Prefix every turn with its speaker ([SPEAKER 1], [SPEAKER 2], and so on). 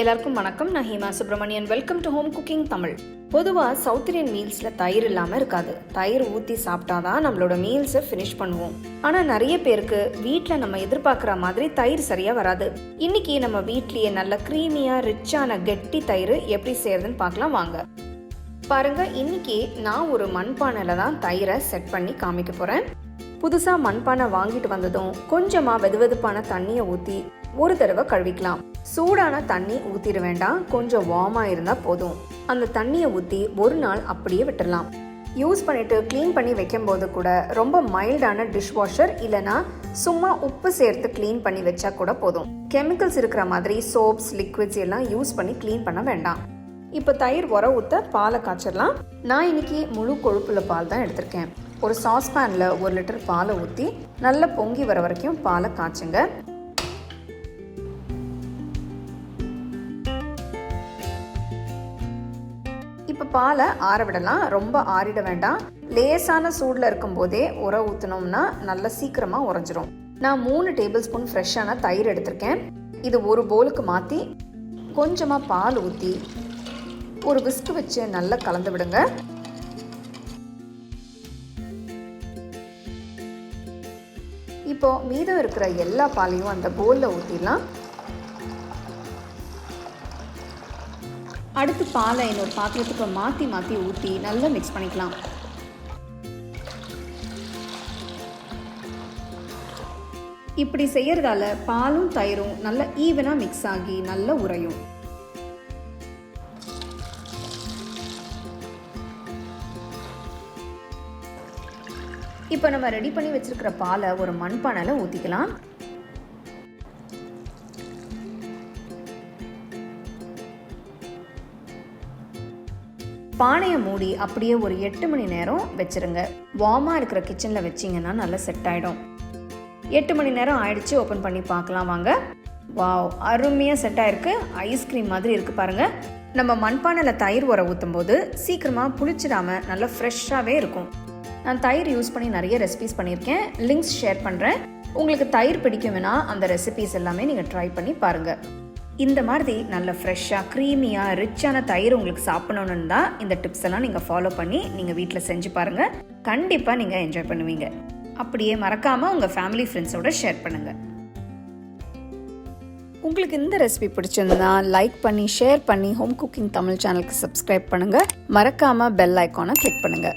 [SPEAKER 1] எல்லாருக்கும் வணக்கம். நான் Hema Subramanian welcome to home cooking Tamil பொதுவாக சவுத் இந்தியன் மீல்ஸில் தயிர் இல்லாமல் இருக்காது. தயிர் ஊற்றி சாப்பிட்டாதான் நம்மளோட மீல்ஸை ஃபினிஷ் பண்ணுவோம். ஆனால் நிறைய பேருக்கு வீட்டில் நம்ம எதிர்பார்க்குற மாதிரி தயிர் சரியாக வராது. இன்னைக்கு நம்ம வீட்லேயே நல்ல க்ரீமியாக ரிச்சான கெட்டி தயிர் எப்படி செய்யறதுன்னு பார்க்கலாம் வாங்க. பாருங்க இன்னைக்கு நான் ஒரு மண்பானையில் தான் தயிரை செட் பண்ணி காமிக்க போகிறேன் புதுசாக மண்பானை வாங்கிட்டு வந்ததும் கொஞ்சமாக வெதுவெதுப்பான தண்ணியை ஊற்றி ஒரு தடவை கழுவிக்கலாம். சூடான தண்ணி ஊற்றிட வேண்டாம். கொஞ்சம் வார்மாக இருந்தால் போதும். அந்த தண்ணியை ஊற்றி ஒரு நாள் அப்படியே விட்டுடலாம் யூஸ் பண்ணிட்டு க்ளீன் பண்ணி வைக்கும்போது கூட ரொம்ப மைல்டான டிஷ் வாஷர் இல்லைனா சும்மா உப்பு சேர்த்து க்ளீன் பண்ணி வச்சா கூட போதும். கெமிக்கல்ஸ் இருக்கிற மாதிரி சோப்ஸ் லிக்விட்ஸ் எல்லாம் யூஸ் பண்ணி க்ளீன் பண்ண வேண்டாம். இப்போ தயிர் உர ஊற்ற பாலை காய்ச்சிடலாம். நான் இன்னைக்கு முழு கொழுப்புள்ள பால் தான் எடுத்திருக்கேன். ஒரு சாஸ்பேனில் ஒரு லிட்டர் பாலை ஊற்றி நல்லா பொங்கி வர வரைக்கும் பாலை காய்ச்சுங்க. இப்போ பாலை ஆற விடலாம். ரொம்ப ஆறிட வேண்டாம். லேசான சூடில் இருக்கும்போதே உர ஊற்றினோம்னா நல்லா சீக்கிரமாக உறைஞ்சிரும். நான் மூணு டேபிள் ஸ்பூன் ஃப்ரெஷ்ஷான தயிர் எடுத்திருக்கேன். இது ஒரு போலுக்கு மாற்றி கொஞ்சமாக பால் ஊற்றி ஒரு விஸ்க் வச்சு நல்லா கலந்து விடுங்க. இப்போ மீதம் இருக்கிற எல்லா பாலையும் அந்த போலில் ஊற்றிடலாம் அடுத்து பாலை இன்னொரு பாத்திரத்துக்கு மாற்றி மாற்றி ஊற்றி நல்லா மிக்ஸ் பண்ணிக்கலாம். இப்படி செய்யறதால பாலும் தயிரும் நல்லா ஈவனாக மிக்ஸ் ஆகி நல்லா உறையும். இப்போ நம்ம ரெடி பண்ணி வச்சுருக்கிற பாலை ஒரு மண்பானையில் ஊற்றிக்கலாம் பானையை மூடி அப்படியே ஒரு எட்டு மணி நேரம் வச்சிருங்க. வார்மாக இருக்கிற கிச்சனில் வச்சிங்கன்னா நல்லா செட் ஆகிடும் எட்டு மணி நேரம் ஆயிடுச்சு ஓப்பன் பண்ணி பார்க்கலாம் வாங்க. வாவ் அருமையாக செட் ஆயிருக்கு. ஐஸ்கிரீம் மாதிரி இருக்குது பாருங்கள் நம்ம மண்பானையில் தயிர் உர ஊற்றும் போது சீக்கிரமாக புளிச்சிடாம நல்லா ஃப்ரெஷ்ஷாகவே இருக்கும். நான் தயிர் யூஸ் பண்ணி நிறைய ரெசிபிஸ் பண்ணியிருக்கேன். லிங்க்ஸ் ஷேர் பண்ணுறேன் உங்களுக்கு தயிர் பிடிக்கும்னா அந்த ரெசிபிஸ் எல்லாமே நீங்கள் ட்ரை பண்ணி பாருங்கள் இந்த மாதிரி நல்ல ஃப்ரெஷ்ஷாக க்ரீமியாக ரிச்சான தயிர் உங்களுக்கு சாப்பிடணுன்னு தான் இந்த டிப்ஸ் எல்லாம் நீங்கள் ஃபாலோ பண்ணி நீங்கள் வீட்டில் செஞ்சு பாருங்கள் கண்டிப்பாக நீங்கள் என்ஜாய் பண்ணுவீங்க. அப்படியே மறக்காமல் உங்கள் ஃபேமிலி ஃப்ரெண்ட்ஸோட ஷேர் பண்ணுங்கள் உங்களுக்கு இந்த ரெசிபி பிடிச்சிருந்தா லைக் பண்ணி ஷேர் பண்ணி ஹோம் குக்கிங் தமிழ் சேனலுக்கு சப்ஸ்கிரைப் பண்ணுங்கள் மறக்காமல் பெல் ஐக்கானை கிளிக் பண்ணுங்கள்